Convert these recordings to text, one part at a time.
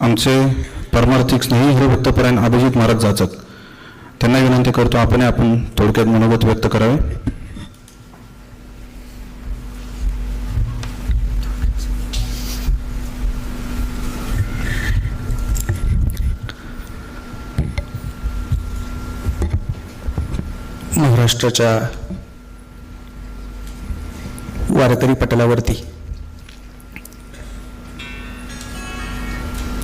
आमचे परमार्थिक स्नेही हरिभक्तपरायण अभिजित महाराज जाचक. त्यांना विनंती करतो आपण आपण थोडक्यात मनोगत व्यक्त करावे. महाराष्ट्राच्या वारकरी पटलावरती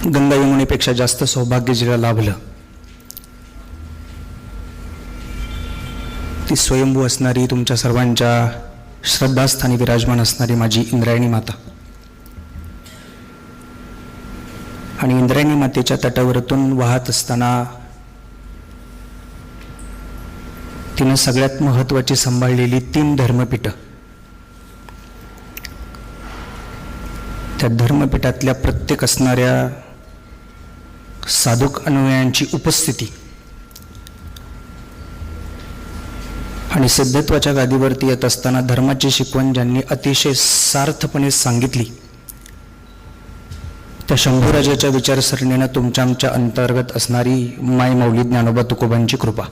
गंगा यमुनेपेक्षा जास्त सौभाग्य जिला लाभलं. ती स्वयंभू असणारी तुमच्या सर्वांच्या श्रद्धास्थानी विराजमान असणारी माझी इंद्रायणी माता. आणि इंद्रायणी मातेच्या तटावरतून वाहत असताना तिनं सगळ्यात महत्त्वाची सांभाळलेली तीन धर्मपीठं. त्या धर्मपीठातल्या प्रत्येक असणाऱ्या साधुक अनुयायांची उपस्थिती. आणि सिद्धत्वाच्या गादीवरती येत असताना धर्माची शिकवण ज्यांनी अतिशय सार्थपणे सांगितली त्या शंभूराजाच्या विचारसरणीनं तुमच्या आमच्या अंतर्गत असणारी माय मौली ज्ञानोबा तुकोबांची कृपा.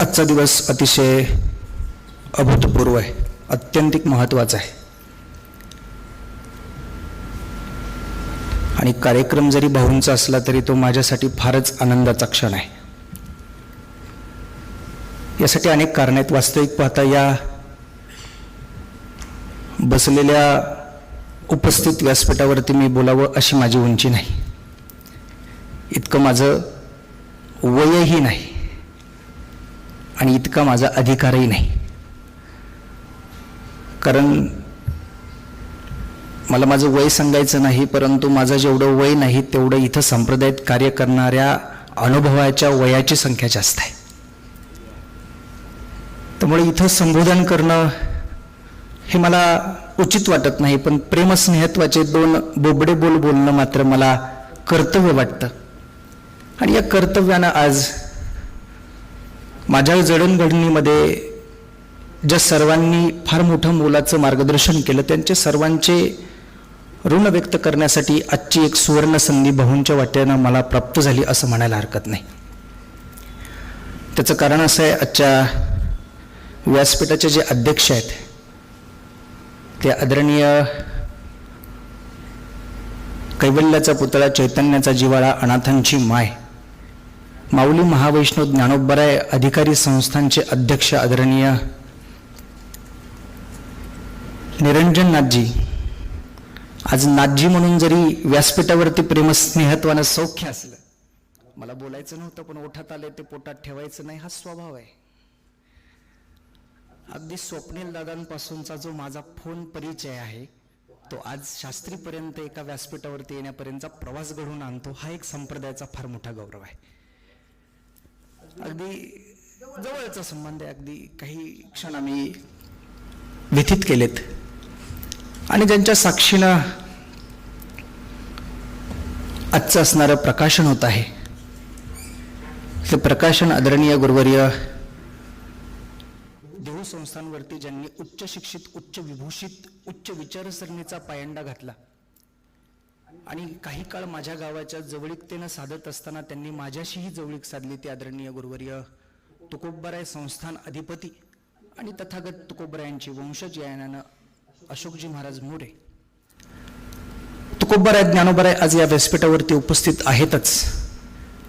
आजचा दिवस अतिशय अभूतपूर्व आहे अत्यंतिक महत्त्वाचा आहे. आणि कार्यक्रम जरी भाऊंचा असला तरी तो माझ्यासाठी फारच आनंदाचा क्षण आहे. यासाठी अनेक कारण आहेत. वास्तविक पाहता या बसलेल्या उपस्थित व्यासपीठावरती मी बोलावं अशी माझी उंची नाही. इतकं माझं वयही नाही. आणि इतका माझा अधिकारही नाही. कारण मला माझं वय सांगायचं नाही परंतु माझं जेवढं वय नाही तेवढं इथं संप्रदायात कार्य करणाऱ्या अनुभवाच्या वयाची संख्या जास्त आहे. त्यामुळे इथं संबोधन करणं हे मला उचित वाटत नाही पण प्रेमस्नेहत्वाचे दोन बोबडे बोल बोलणं मात्र मला कर्तव्य वाटतं. आणि या कर्तव्यानं आज माझ्या जडणघडणीमध्ये ज्या सर्वांनी फार मोठं मोलाचं मार्गदर्शन केलं त्यांचे सर्वांचे ऋण व्यक्त करण्यासाठी आजची एक सुवर्ण संधी भाऊंच्या वाट्यानं मला प्राप्त झाली असं म्हणायला हरकत नाही. त्याचं कारण असं आहे आजच्या व्यासपीठाचे जे अध्यक्ष आहेत ते आदरणीय कैवल्याचा पुतळा चैतन्याचा जिवाळा अनाथांची माय माऊली महावैष्णव ज्ञानोबराय अधिकारी संस्थांचे अध्यक्ष आदरणीय निरंजन नाथजी आज नाजी म्हणून जरी व्यासपीठावरती प्रेमस्नेहत्वानं सौख्य असलं मला बोलायचं नव्हतं पण ओठात आले ते पोटात ठेवायचं नाही हा स्वभाव आहे. अगदी स्वप्नील दादांपासूनचा जो माझा फोन परिचय आहे तो आज शास्त्रीपर्यंत एका व्यासपीठावरती येण्यापर्यंतचा प्रवास घडवून आणतो हा एक संप्रदायाचा फार मोठा गौरव आहे. अगदी जवळचा संबंध आहे अगदी काही क्षण आम्ही व्यथित केलेत. आणि ज्यांच्या साक्षीनं आजचं असणारं प्रकाशन होत आहे ते प्रकाशन आदरणीय गुरुवर्य देहू संस्थांवरती ज्यांनी उच्च शिक्षित उच्च विभूषित उच्च विचारसरणीचा पायंडा घातला आणि काही काळ माझ्या गावाच्या जवळीकतेनं साधत असताना त्यांनी माझ्याशीही जवळीक साधली ती आदरणीय गुरुवर्य तुकोबराय संस्थान अधिपती आणि तथागत तुकोबरायांची वंशज यानानं अशोकजी महाराज मोरे. बर आहे आज या व्यासपीठावरती उपस्थित आहेतच.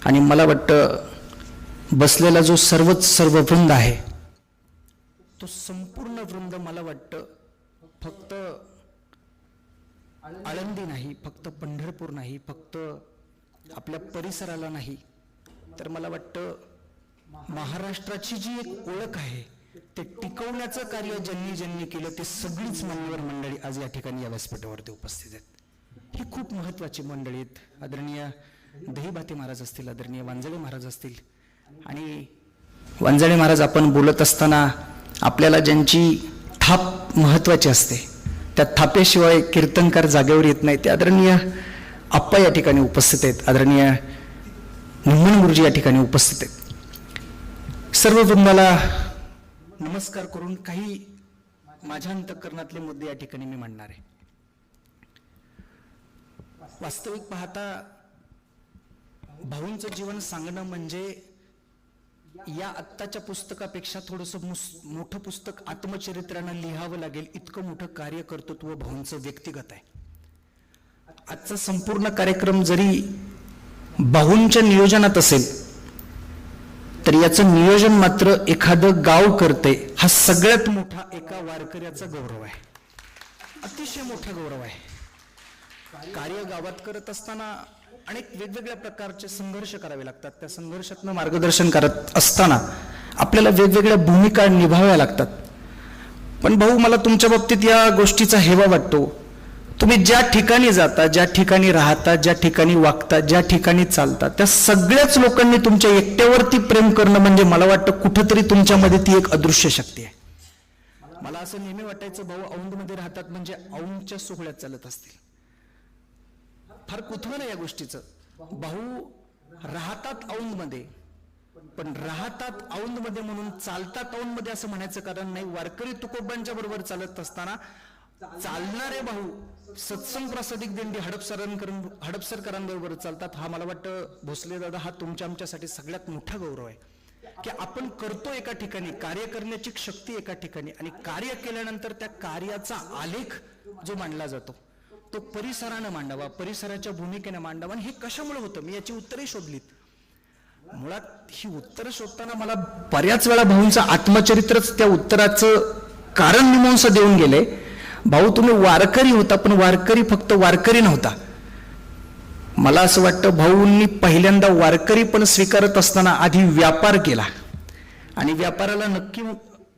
आणि मला वाटतं बसलेला जो सर्वच सर्व वृंद आहे तो संपूर्ण वृंद मला वाटतं फक्त आळंदी नाही फक्त पंढरपूर नाही फक्त आपल्या परिसराला नाही. तर मला वाटतं महाराष्ट्राची जी एक ओळख आहे ते टिकवण्याचं कार्य ज्यांनी ज्यांनी केलं ते सगळीच मान्यवर मंडळी आज या ठिकाणी या व्यासपीठावरती उपस्थित आहेत. ही खूप महत्वाची मंडळी आहेत. आदरणीय दहीभाते महाराज असतील आदरणीय वांजळे महाराज असतील. आणि वांजळे महाराज आपण बोलत असताना आपल्याला ज्यांची थाप महत्वाची असते त्या थापेशिवाय कीर्तनकार जागेवर येत नाही ते आदरणीय आप्पा या ठिकाणी उपस्थित आहेत. आदरणीय निम्मन गुरुजी या ठिकाणी उपस्थित आहेत. सर्व वृंदाला नमस्कार करून काही माझ्या अंतकरणातले मुद्दे या ठिकाणी मी मांडणार आहे. वास्तविक पाहता भाऊंचं जीवन सांगणं म्हणजे या आत्ताच्या पुस्तकापेक्षा थोडंसं मुस- मोठं पुस्तक आत्मचरित्रानं लिहावं लागेल इतकं मोठं कार्य कर्तृत्व भाऊंचं व्यक्तिगत आहे. आजचा संपूर्ण कार्यक्रम जरी भाऊंच्या नियोजनात असेल तर याचं नियोजन मात्र एखादं गाव करते हा सगळ्यात मोठा एका वारकऱ्याचा गौरव आहे. अतिशय मोठा गौरव आहे. कार्य गावात करत असताना अनेक वेगवेगळ्या प्रकारचे संघर्ष करावे लागतात. त्या संघर्षातनं मार्गदर्शन करत असताना आपल्याला वेगवेगळ्या भूमिका निभाव्या लागतात. पण भाऊ मला तुमच्या बाबतीत या गोष्टीचा हेवा वाटतो. तुम्ही ज्या ठिकाणी जाता ज्या ठिकाणी राहता ज्या ठिकाणी वागता ज्या ठिकाणी चालता त्या सगळ्याच लोकांनी तुमच्या एकट्यावरती प्रेम करणं म्हणजे मला वाटतं कुठंतरी तुमच्यामध्ये ती एक अदृश्य शक्ती आहे. मला असं नेहमी वाटायचं भाऊ औंधमध्ये राहतात म्हणजे औंधच्या सोहळ्यात चालत असतील. फार कुतूहल आहे या गोष्टीचं. भाऊ राहतात औंधमध्ये पण राहतात औंधमध्ये म्हणून चालतात औंधमध्ये असं म्हणायचं कारण नाही. वारकरी तुकोबांच्या बरोबर चालत असताना चालणारे भाऊ सत्संग प्रसादिक दिंडी हडपसरांकर हडपसरकरांबरोबर चालतात हा मला वाटतं भोसले दादा हा तुमच्या आमच्यासाठी सगळ्यात मोठा गौरव आहे. की आपण करतो एका ठिकाणी कार्य करण्याची शक्ती एका ठिकाणी आणि कार्य केल्यानंतर त्या कार्याचा आलेख जो मांडला जातो तो परिसरानं मांडावा परिसराच्या भूमिकेने मांडावा आणि हे कशामुळे होतं? मी याची उत्तरे शोधलीत. मुळात ही उत्तरं शोधताना मला बऱ्याच वेळा भाऊंचं आत्मचरित्रच त्या उत्तराचं कारण मीमांसा देऊन गेले. भाऊ तुम्ही वारकरी होता पण वारकरी फक्त वारकरी नव्हता. मला असं वाटतं भाऊंनी पहिल्यांदा वारकरी पण स्वीकारत असताना आधी व्यापार केला. आणि व्यापाराला नक्की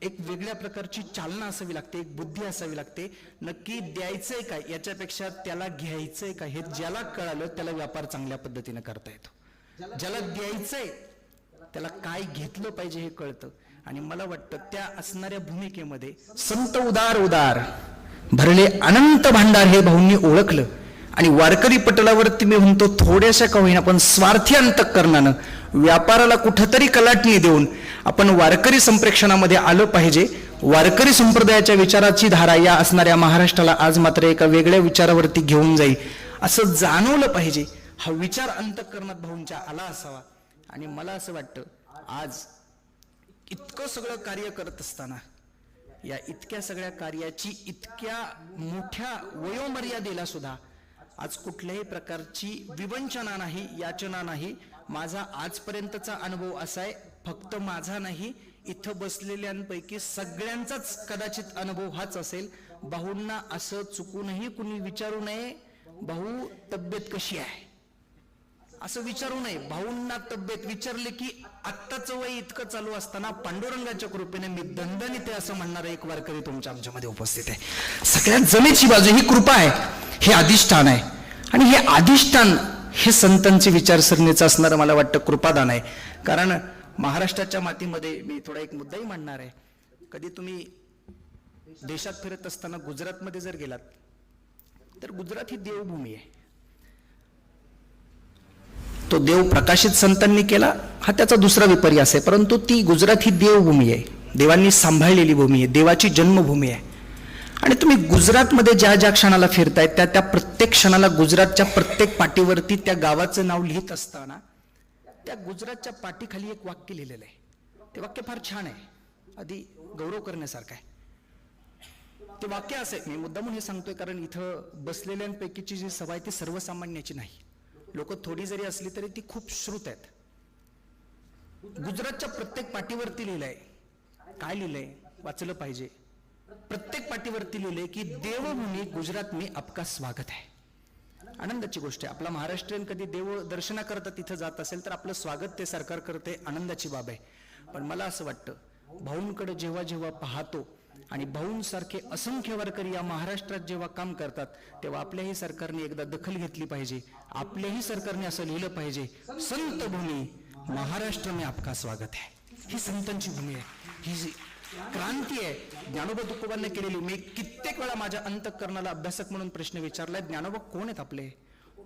एक वेगळ्या प्रकारची चालना असावी लागते एक बुद्धी असावी लागते. नक्की द्यायचंय काय याच्यापेक्षा त्याला घ्यायचंय काय हे ज्याला कळालं त्याला व्यापार चांगल्या पद्धतीने करता येतो. ज्याला द्यायचंय त्याला काय घेतलं पाहिजे हे कळतं. आणि मला वाटतं त्या असणाऱ्या भूमिकेमध्ये संत उदार उदार. भरले अनंत भांडार हे भाऊंनी ओळखलं. आणि वारकरी पटलावरती मी म्हणतो थोड्याशा का होईना पण स्वार्थी अंतकरणानं व्यापाराला कुठंतरी कलाटणी देऊन आपण वारकरी संप्रेक्षणामध्ये आलं पाहिजे. वारकरी संप्रदायाच्या विचाराची धारा या असणाऱ्या महाराष्ट्राला आज मात्र एका वेगळ्या विचारावरती घेऊन जाईल. असं जाणवलं पाहिजे. हा विचार अंतकरणात भाऊंच्या आला असावा. आणि मला असं वाटतं आज इतकं सगळं कार्य करत असताना या इतक्या सगळ्या कार्याची इतक्या मोठ्या वयोमर्यादेला सुद्धा आज कुठल्याही प्रकारची विवंचना नाही याचना नाही. माझा आजपर्यंतचा अनुभव असा आहे फक्त माझा नाही इथं बसलेल्यांपैकी सगळ्यांचाच कदाचित अनुभव हाच असेल. भाऊंना असं चुकूनही कुणी विचारू नये भाऊ तब्येत कशी आहे? असं विचारू नये. भाऊंना तब्येत विचारले की आत्ताचं वय इतकं चालू असताना पांडुरंगाच्या कृपेने मी दणदणीत आहे असं म्हणणारा एक वारकरी तुमच्या आमच्यामध्ये उपस्थित आहे. सगळ्यात जमेची बाजू ही कृपा आहे हे अधिष्ठान आहे. आणि हे अधिष्ठान हे संतांची विचारसरणीचं असणारं मला वाटतं कृपादान आहे. कारण महाराष्ट्राच्या मातीमध्ये मी थोडा एक मुद्दाही मांडणार आहे. कधी तुम्ही देशात फिरत असताना गुजरातमध्ये जर गेलात तर गुजरात ही देवभूमी आहे. तो देव प्रकाशित संतांनी केला हा त्याचा दुसरा विपर्यास आहे परंतु ती गुजरात ही देवभूमी आहे. देवांनी सांभाळलेली भूमी आहे. देवाची जन्मभूमी आहे. आणि तुम्ही गुजरातमध्ये ज्या ज्या क्षणाला फिरताय त्या त्या प्रत्येक क्षणाला गुजरातच्या प्रत्येक पाठीवरती त्या गावाचं नाव लिहित असताना त्या गुजरातच्या पाठीखाली एक वाक्य लिहिलेलं आहे. ते वाक्य फार छान आहे. आधी गौरव करण्यासारखं आहे. ते वाक्य असे मी मुद्दामून हे सांगतोय कारण इथं बसलेल्यांपैकीची जी सभा आहे ती सर्वसामान्याची नाही. लोक थोडी जरी असली तरी ती खूप श्रुत आहेत. गुजरातच्या प्रत्येक पाठीवरती लिहिलंय. काय लिहिलंय? वाचलं पाहिजे. प्रत्येक पाठीवरती लिहिलंय की देवभूमी गुजरात मी आपका स्वागत आहे. आनंदाची गोष्ट आहे. आपला महाराष्ट्रीयन कधी देव दर्शना करता तिथं जात असेल तर आपलं स्वागत ते सरकार करते आनंदाची बाब आहे. पण मला असं वाटतं भाऊंकडे जेव्हा जेव्हा पाहतो आणि भाऊंसारखे असंख्य वारकरी या महाराष्ट्रात जेव्हा काम करतात तेव्हा आपल्याही सरकारने एकदा दखल घेतली पाहिजे. आपल्याही सरकारने असं लिहिलं पाहिजे संत भूमी महाराष्ट्र में आपका स्वागत आहे. ही संतांची भूमी आहे. ही जी क्रांती आहे ज्ञानोबा तुकोबांना केलेली मी कित्येक वेळा माझ्या अंतकरणाला अभ्यासक म्हणून प्रश्न विचारलाय ज्ञानोबा कोण आहेत आपले?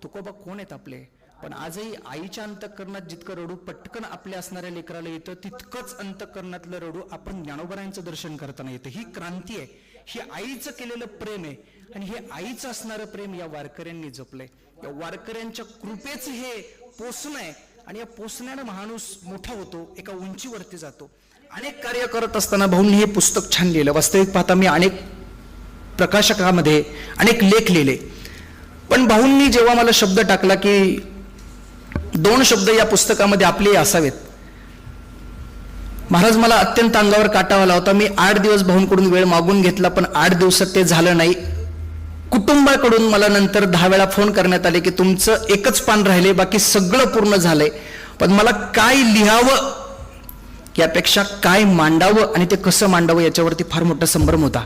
तुकोबा कोण आहेत आपले? पण आजही आईच्या अंतकरणात जितकं रडू पटकन आपल्या असणाऱ्या लेकराला येतं तितकंच अंतकरणातलं रडू आपण ज्ञानोबरायांचं दर्शन करताना येतं. ही क्रांती आहे. ही आईचं केलेलं प्रेम आहे. आणि हे आईचं असणारं प्रेम या वारकऱ्यांनी जपलंय. या वारकऱ्यांच्या कृपेच हे पोचणं आहे. आणि या पोचण्यानं माणूस मोठा होतो एका उंचीवरती जातो. अनेक कार्य करत असताना भाऊंनी हे पुस्तक छान लिहिलं. वास्तविक पाहता मी अनेक प्रकाशकामध्ये अनेक लेख लिहिले. पण भाऊंनी जेव्हा मला शब्द टाकला की दोन शब्द या पुस्तकामध्ये आपले असावेत. महाराज मला अत्यंत अंगावर काटा आला होता. मी आठ दिवस भाऊंकडून वेळ मागून घेतला पण आठ दिवसात ते झालं नाही. कुटुंबाकडून मला नंतर दहा वेळा फोन करण्यात आले की तुमचं एकच पान राहिले बाकी सगळं पूर्ण झालंय. पण मला काय लिहावं यापेक्षा काय मांडावं आणि ते कसं मांडावं याच्यावरती फार मोठा संभ्रम होता.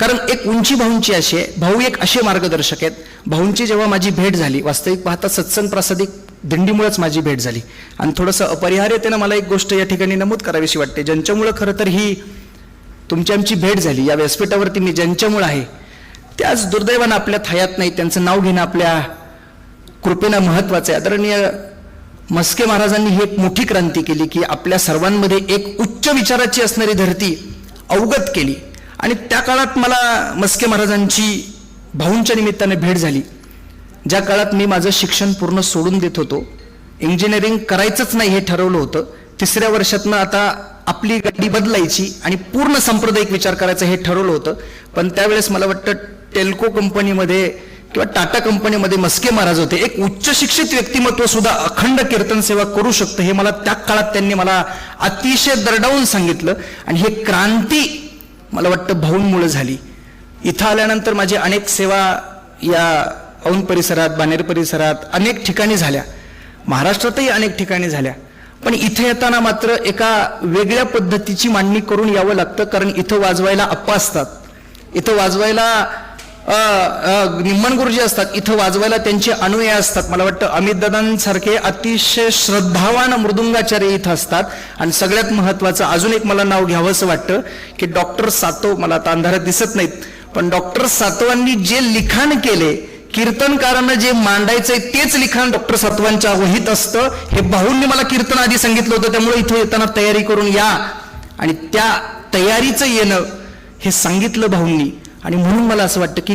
कारण एक उंची भाऊंची अशी आहे. भाऊ एक असे मार्गदर्शक आहेत. भाऊंची जेव्हा माझी भेट झाली वास्तविक पाहता सत्संग प्रासादिक दिंडीमुळेच माझी भेट झाली. आणि थोडंसं अपरिहार्यतेनं मला एक गोष्ट या ठिकाणी नमूद करावीशी वाटते. ज्यांच्यामुळं खरं तर ही तुमची आमची भेट झाली या व्यासपीठावरती मी ज्यांच्यामुळं आहे त्याच दुर्दैवानं आपल्यात हयात नाही त्यांचं नाव घेणं आपल्या कृपेनं महत्वाचं आहे. आदरणीय मस्के महाराजांनी ही एक मोठी क्रांती केली की आपल्या सर्वांमध्ये एक उच्च विचाराची असणारी धरती अवगत केली. आणि त्या काळात मला मस्के महाराजांची भाऊंच्या निमित्ताने भेट झाली. ज्या काळात मी माझं शिक्षण पूर्ण सोडून देत होतो इंजिनिअरिंग करायचंच नाही हे ठरवलं होतं तिसऱ्या वर्षातनं आता आपली गाडी बदलायची आणि पूर्ण सांप्रदायिक विचार करायचा हे ठरवलं होतं. पण त्यावेळेस मला वाटतं टेल्को कंपनीमध्ये किंवा टाटा कंपनीमध्ये मस्के महाराज होते. एक उच्च शिक्षित व्यक्तिमत्व सुद्धा अखंड कीर्तन सेवा करू शकतं हे मला त्या काळात त्यांनी मला अतिशय दरडावून सांगितलं. आणि हे क्रांती मला वाटतं भाऊंमुळे झाली. इथं आल्यानंतर माझी अनेक सेवा या औंध परिसरात बानेर परिसरात अनेक ठिकाणी झाल्या. महाराष्ट्रातही अनेक ठिकाणी झाल्या. पण इथे येताना मात्र एका वेगळ्या पद्धतीची मांडणी करून यावं लागतं कारण इथं वाजवायला अप्पा असतात. इथं वाजवायला निम्मन गुरुजी असतात. इथं वाजवायला त्यांचे अनुयायी असतात. मला वाटतं अमित दादांसारखे अतिशय श्रद्धावान मृदुंगाचार्य इथं असतात. आणि सगळ्यात महत्वाचं अजून एक मला नाव घ्यावंसं वाटतं की डॉक्टर सातव मला आता अंधारात दिसत नाहीत पण डॉक्टर सातवांनी जे लिखाण केले कीर्तनकारांना जे मांडायचंय तेच लिखाण डॉक्टर सत्वांच्या वहीत असतं. हे भाऊंनी मला कीर्तन आधी सांगितलं होतं त्यामुळे इथं येताना तयारी करून या. आणि त्या तयारीचं येणं हे सांगितलं भाऊंनी आणि म्हणून मला असं वाटतं की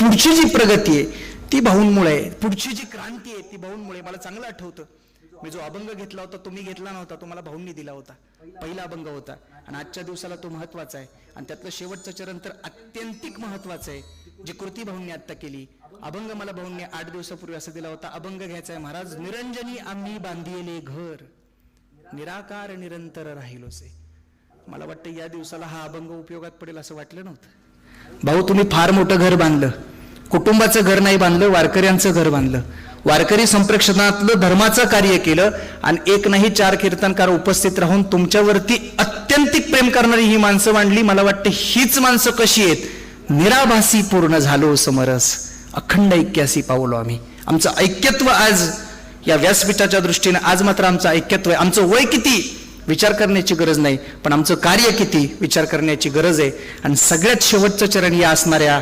पुढची जी प्रगती आहे ती भाऊंमुळे आहे. पुढची जी क्रांती आहे ती भाऊंमुळे मला चांगलं आठवतं. मी जो अभंग घेतला होता तो मी घेतला नव्हता तो मला भाऊंनी दिला होता. पहिला अभंग होता. आणि आजच्या दिवसाला तो महत्त्वाचा आहे. आणि त्यातलं शेवटचं चरण तर अत्यंतिक महत्वाचं आहे. जी कृती भाऊंनी आत्ता केली अभंग मला भाऊंनी आठ दिवसापूर्वी असं दिला होता अभंग घ्यायचा आहे महाराज निरंजनी आम्ही बांधिले घर. निराकार निरंतर राहिलोसे मला वाटतं या दिवसाला हा अभंग उपयोगात पडेल असं वाटलं नव्हतं. भाऊ तुम्ही फार मोठं घर बांधलं. कुटुंबाचं घर नाही बांधलं वारकऱ्यांचं घर बांधलं. वारकरी संप्रेक्षणातलं धर्माचं कार्य केलं आणि एक नाही चार कीर्तनकार उपस्थित राहून तुमच्यावरती अत्यंतिक प्रेम करणारी ही माणसं मांडली. मला वाटतं हीच माणसं कशी आहेत? निराभासी पूर्ण झालो समरस. अखंड ऐक्यासी पावलो आम्ही. आमचं ऐक्यत्व आज या व्यासपीठाच्या दृष्टीने आज मात्र आमचं ऐक्यत्व आहे. आमचं वय किती विचार करण्याची गरज नाही पण आमचं कार्य किती विचार करण्याची गरज आहे. आणि सगळ्यात शेवटचं चरण या असणाऱ्या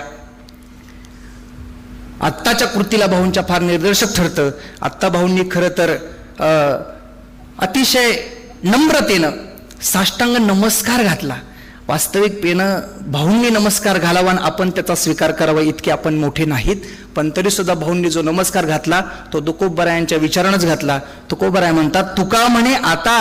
आत्ताच्या कृतीला भाऊंच्या फार निर्देशक ठरतं. आत्ता भाऊंनी खरं तर अतिशय नम्रतेनं साष्टांग नमस्कार घातला. वास्तविकतेनं भाऊंनी नमस्कार घालावा आणि आपण त्याचा स्वीकार करावा इतके आपण मोठे नाहीत. पण तरीसुद्धा भाऊंनी जो नमस्कार घातला तो तुकोबरायांच्या विचारानंच घातला. तुकोबराय म्हणतात तुका म्हणे आता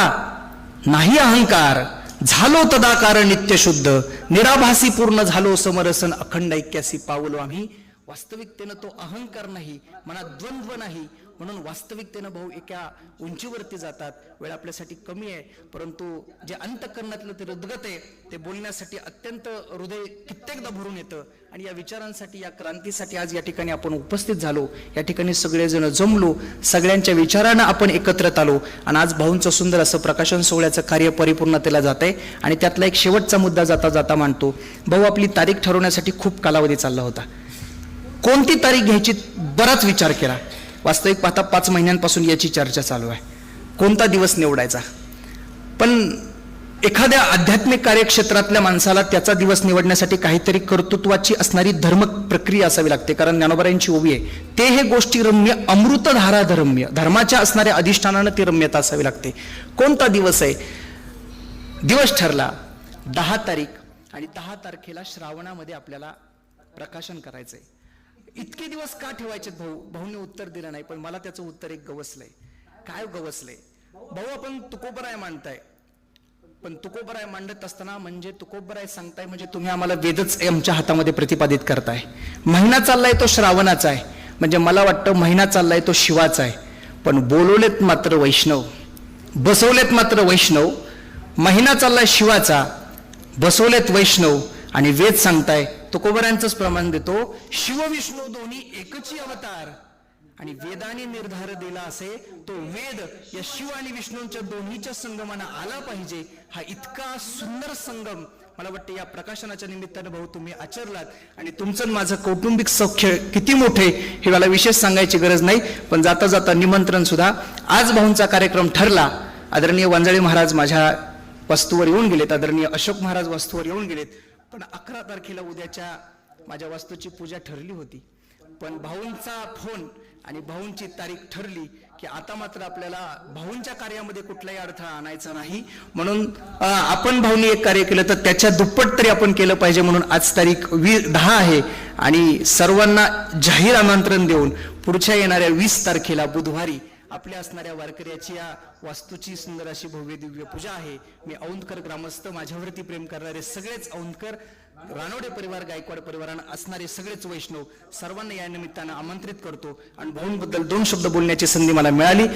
नाही अहंकार. झालो तदाकार नित्यशुद्ध निराभासी पूर्ण झालो समरसन अखंड ऐक्यासी पावलो आम्ही. वास्तविकतेनं तो अहंकार नाही मनात द्वंद्व नाही. म्हणून वास्तविकतेनं भाऊ एका उंचीवरती जातात. वेळ आपल्यासाठी कमी आहे. परंतु जे अंतकरणातलं ते हृदगत आहे ते बोलण्यासाठी अत्यंत हृदय कित्येकदा भरून येतं. आणि या विचारांसाठी या क्रांतीसाठी आज या ठिकाणी आपण उपस्थित झालो. या ठिकाणी सगळेजण जमलो. सगळ्यांच्या विचारानं आपण एकत्रत आलो. आणि आज भाऊंचं सुंदर असं प्रकाशन सोहळ्याचं कार्य परिपूर्णतेला जात आहे आणि त्यातला एक शेवटचा मुद्दा जाता जाता मांडतो. भाऊ आपली तारीख ठरवण्यासाठी खूप कालावधी चालला होता. कोणती तारीख घ्यायची? बराच विचार केला. वास्तविक पाहता पाच महिन्यांपासून याची चर्चा चालू आहे. कोणता दिवस निवडायचा? पण एखाद्या आध्यात्मिक कार्यक्षेत्रातल्या माणसाला त्याचा दिवस निवडण्यासाठी काहीतरी कर्तृत्वाची असणारी धर्म प्रक्रिया असावी लागते. कारण ज्ञानोबरायांची ओवी आहे ते हे गोष्टी रम्य अमृतधारा धर्म्य धर्माच्या असणाऱ्या अधिष्ठानानं ती रम्यता असावी लागते. कोणता दिवस आहे? दिवस ठरला दहा तारीख आणि दहा तारखेला श्रावणामध्ये आपल्याला प्रकाशन करायचं आहे इतके दिवस का ठेवायचे भाऊ? भाऊने उत्तर दिलं नाही पण मला त्याचं उत्तर एक गवसलंय. काय गवसलंय? भाऊ आपण तुकोबराय मांडताय. पण तुकोबराय मांडत असताना म्हणजे तुकोबराय सांगताय म्हणजे तुम्ही आम्हाला वेदच आमच्या हातामध्ये प्रतिपादित करताय. महिना चाललाय तो श्रावणाचा आहे. म्हणजे मला वाटतं महिना चाललाय तो शिवाचा आहे. पण बोलवलेत मात्र वैष्णव. बसवलेत मात्र वैष्णव. महिना चाललाय शिवाचा. बसवलेत वैष्णव. आणि वेद सांगताय तुकोबरांचंच प्रमाण देतो. शिव विष्णू दोन्ही एकची अवतार. आणि वेदाने निर्धार दिला असे तो वेद या शिव आणि विष्णूंच्या दोन्हीच्या संगमाना आला पाहिजे. हा इतका सुंदर संगम मला वाटतं या प्रकाशनाच्या निमित्तानं भाऊ तुम्ही आचरलात. आणि तुमचं माझं कौटुंबिक सौख्य किती मोठे हे मला विशेष सांगायची गरज नाही पण जाता जाता निमंत्रण सुद्धा. आज भाऊंचा कार्यक्रम ठरला. आदरणीय वांजळे महाराज माझ्या वस्तूवर येऊन गेलेत. आदरणीय अशोक महाराज वस्तूवर येऊन गेलेत. पण अकरा तारखेला उद्याच्या माझ्या वास्तूची पूजा ठरली होती. पण भाऊंचा फोन आणि भाऊंची तारीख ठरली की आता मात्र आपल्याला भाऊंच्या कार्यामध्ये कुठलाही अडथळा आणायचा नाही. म्हणून आपण भाऊंनी एक कार्य केलं तर त्याच्या दुप्पट तरी आपण केलं पाहिजे म्हणून आज तारीख वी दहा आहे. आणि सर्वांना जाहीर आमंत्रण देऊन पुढच्या येणाऱ्या वीस तारखेला बुधवारी आपल्या असणाऱ्या वारकऱ्याची या वास्तूची सुंदर अशी भव्य दिव्य पूजा आहे. मी औंधकर ग्रामस्थ माझ्यावरती प्रेम करणारे सगळेच औंधकर रानोडे परिवार गायकवाड परिवारानं असणारे सगळेच वैष्णव सर्वांना या निमित्तानं आमंत्रित करतो आणि भाऊंबद्दल दोन शब्द बोलण्याची संधी मला मिळाली.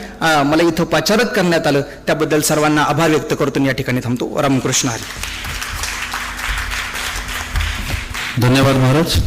मला इथं पाचारत करण्यात आलं. त्याबद्दल सर्वांना आभार व्यक्त करतो या ठिकाणी थांबतो. रामकृष्ण हरी. धन्यवाद महाराज.